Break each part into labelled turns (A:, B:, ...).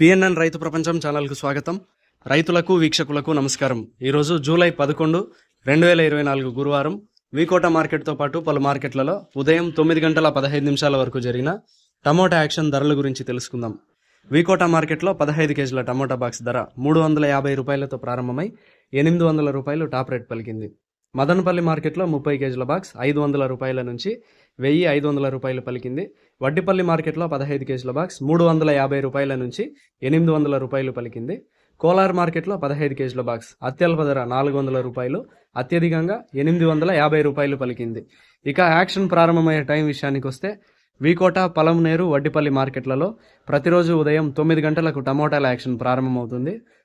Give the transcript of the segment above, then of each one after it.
A: PNN రైతు ప్రపంచం ఛానల్కు స్వాగతం. రైతులకు వీక్షకులకు నమస్కారం. ఈరోజు జూలై పదకొండు రెండు వేల ఇరవై నాలుగు గురువారం వీకోట మార్కెట్తో పాటు పలు మార్కెట్లలో ఉదయం తొమ్మిది గంటల పదహైదు నిమిషాల వరకు జరిగిన టమోటా యాక్షన్ ధరల గురించి తెలుసుకుందాం. వీకోట మార్కెట్లో పదహైదు కేజీల టమోటా బాక్స్ ధర మూడు వందల యాభై రూపాయలతో ప్రారంభమై ఎనిమిది వందల రూపాయలు టాప్ రేట్ పలికింది. మదనపల్లి మార్కెట్లో ముప్పై కేజీల బాక్స్ ఐదు వందల రూపాయల నుంచి వెయ్యి ఐదు వందల రూపాయలు పలికింది. వడ్డిపల్లి మార్కెట్లో పదహైదు కేజీల బాక్స్ మూడు వందల యాభై రూపాయల నుంచి ఎనిమిది వందల రూపాయలు పలికింది. కోలార్ మార్కెట్లో పదహైదు కేజీల బాక్స్ అత్యల్ప ధర నాలుగు వందల రూపాయలు అత్యధికంగా ఎనిమిది వందల యాభై రూపాయలు పలికింది. ఇక యాక్షన్ ప్రారంభమయ్యే టైం విషయానికి వస్తే వీకోట పలంనేరు వడ్డిపల్లి మార్కెట్లలో ప్రతిరోజు ఉదయం తొమ్మిది గంటలకు టమోటాల యాక్షన్ ప్రారంభమవుతుంది.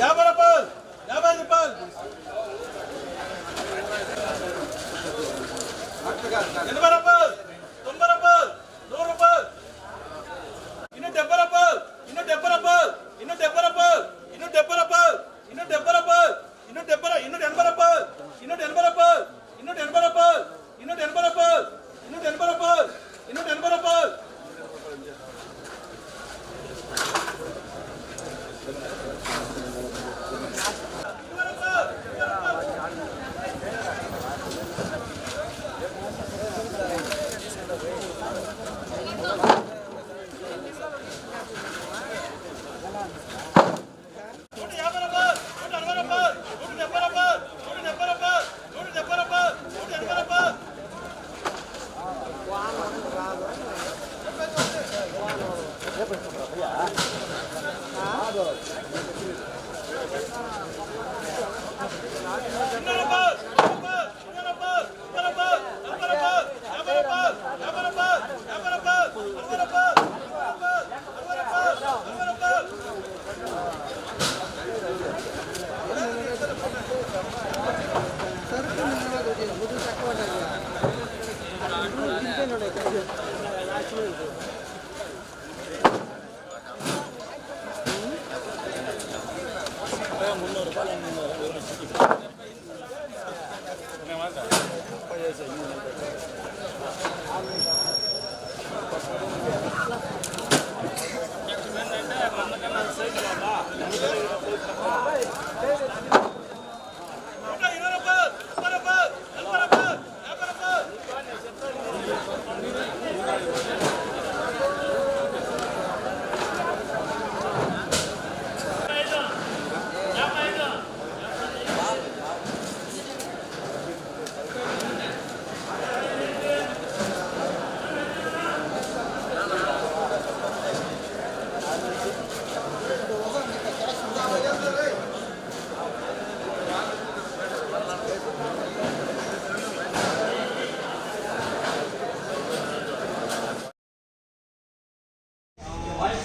B: యాభై రూపాయలు యాభై రూపాయలు ఎనభై రూపాయలు ఎనభై বলেন